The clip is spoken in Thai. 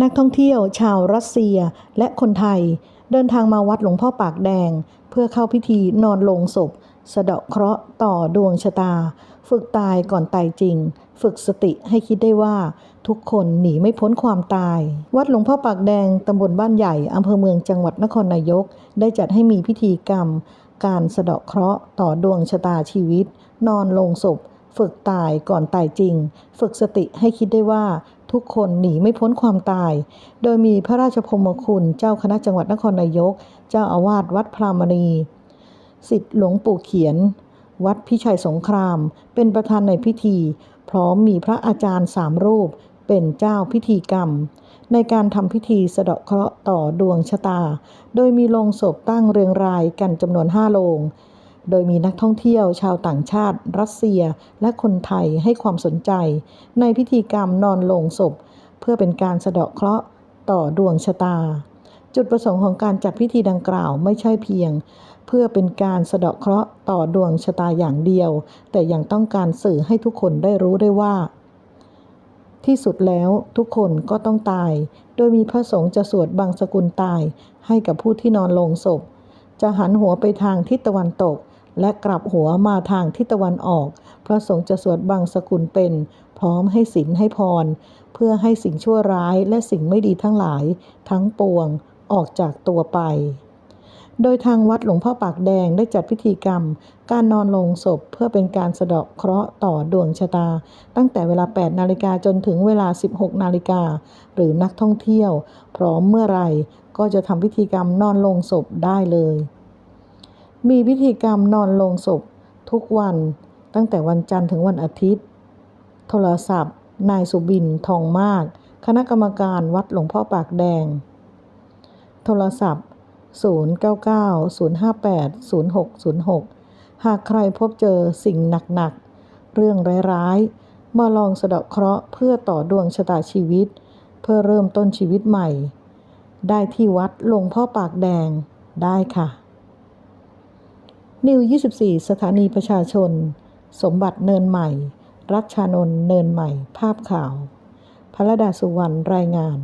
นักท่องเที่ยวชาวรัสเซียและคนไทย เดินทางมาวัดหลวงพ่อปากแดง เพื่อเข้าพิธีนอนลงศพ สะเดาะเคราะห์ต่อดวงชะตา ฝึกตายก่อนตายจริง ฝึกสติให้คิดได้ว่า ทุกคนหนีไม่พ้นความตาย วัดหลวงพ่อปากแดงตำบลบ้านใหญ่อำเภอเมืองจังหวัดนครนายก ได้จัดให้มีพิธีกรรม การสะเดาะเคราะห์ต่อดวงชะตาชีวิต นอนลงศพฝึกตายก่อนตายจริง ฝึกสติให้คิดได้ว่า ทุกคนหนีไม่พ้นความตาย โดยมีพระราชพมคุณเจ้าคณะจังหวัดนครนายก เจ้าอาวาสวัดพรามณีสิทธิหลวงปู่เขียน วัดพิชัยสงคราม เป็นประธานในพิธี พร้อมมีพระอาจารย์สามรูป เป็นเจ้าพิธีกรรม ในการทำพิธีสะเดาะเคราะห์ต่อดวงชะตา โดยมีโลงศพตั้งเรียงรายกันจำนวนห้าโลง โดยมีนักท่องเที่ยวชาวต่างชาติ รัสเซียและคนไทยให้ความสนใจ ในพิธีกรรมนอนลงศพ เพื่อเป็นการสะเดาะเคราะห์ต่อดวงชะตา จุดประสงค์ของการจัดพิธีดังกล่าวไม่ใช่เพียง เพื่อเป็นการสะเดาะเคราะห์ต่อดวงชะตาอย่างเดียว แต่ยังต้องการสื่อให้ทุกคนได้รู้ได้ว่า ที่สุดแล้วทุกคนก็ต้องตาย โดยมีพระสงฆ์จะสวดบังสกุลตาย ให้กับผู้ที่นอนลงศพ จะหันหัวไปทางทิศตะวันตก และกลับหัวมาทางทิศตะวันออก พระสงฆ์จะสวดบังสกุลเป็น พร้อมให้ศีลให้พร เพื่อให้สิ่งชั่วร้ายและสิ่งไม่ดีทั้งหลาย ทั้งปวงออกจากตัวไป โดยทางวัดหลวงพ่อปากแดงได้จัดพิธีกรรม การนอนลงศพเพื่อเป็นการสะเดาะเคราะห์ต่อดวงชะตา ตั้งแต่เวลา 8 นาฬิกาจนถึงเวลา 16 นาฬิกาหรือนักท่องเที่ยว พร้อมเมื่อไหรก็จะทำพิธีกรรมนอนลงศพได้เลย มีพิธีกรรมนอนลงศพ ทุกวันตั้งแต่วันจันทร์ถึงวันอาทิตย์ โทรศัพท์ นายสุบินทองมาก คณะกรรมการวัดหลวงพ่อปากแดง โทรศัพท์ 0990580606 หากใครพบเจอสิ่งหนักๆ เรื่องร้ายๆ มาลองสะเดาะเคราะห์เพื่อต่อดวงชะตาชีวิต เพื่อเริ่มต้นชีวิตใหม่ ได้ที่วัดหลวงพ่อปากแดงได้ค่ะ นิว 24 สถานีประชาชน สมบัติเนินใหม่ รัชชานนท์เนินใหม่ ภาพข่าวพระดาสุวรรณรายงาน